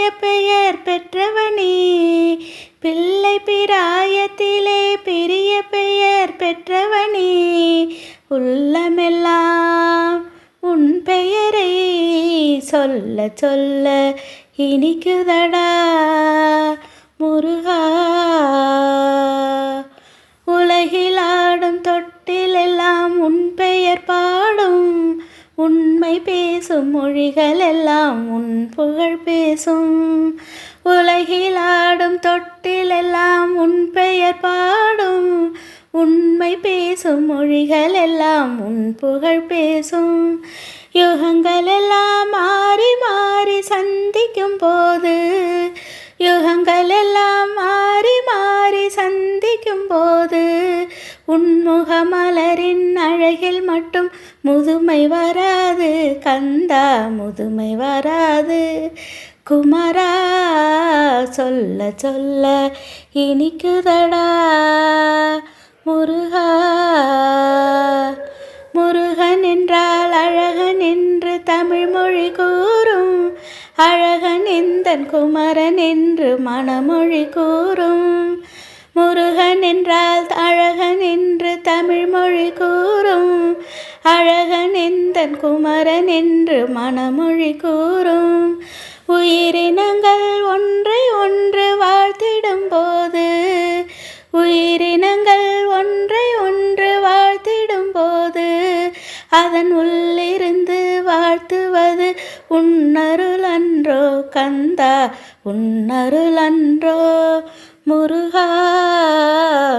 பெரிய பெயர் பெற்றவனே. பிள்ளை பிராயத்திலே பெரிய பெயர் பெற்றவனே. உள்ளமெல்லாம் உன் பெயரை. சொல்ல சொல்ல இனிக்குதடா. முருகா பேசும் மொழிகள் எல்லாம் உன் புகழ் பேசும். உலகில் உலகிலாடும் தொட்டிலெல்லாம் உன் பெயர் பாடும். உண்மை பேசும் மொழிகள் எல்லாம் உன் புகழ் பேசும். யுகங்கள் எல்லாம் மாறி மாறி சந்திக்கும் போது யுகங்கள் சிந்திக்கும் போது உன்முகமலரின் அழகில் மட்டும் முதுமை வராது கந்தா முதுமை வராது. குமரா சொல்ல சொல்ல இனிக்குதடா. முருகா முருகன் என்றால் அழகன் என்று தமிழ் மொழி கூறும். அழகன் எந்தன் குமரன் என்று மணமொழி கூறும். முரு அழகன் என்றால் அழகன் என்று தமிழ் மொழி கூறும். அழகன் எந்தன் குமரன் என்று மணமொழி கூறும். உயிரினங்கள் ஒன்றை ஒன்று வாழ்த்திடும் போது உயிரினங்கள் ஒன்றை ஒன்று வாழ்த்திடும் போது அதன் உள்ளிருந்து வாழ்த்துவது உன்னருளன்றோ கந்தா உன்னருளன்றோ முருகா.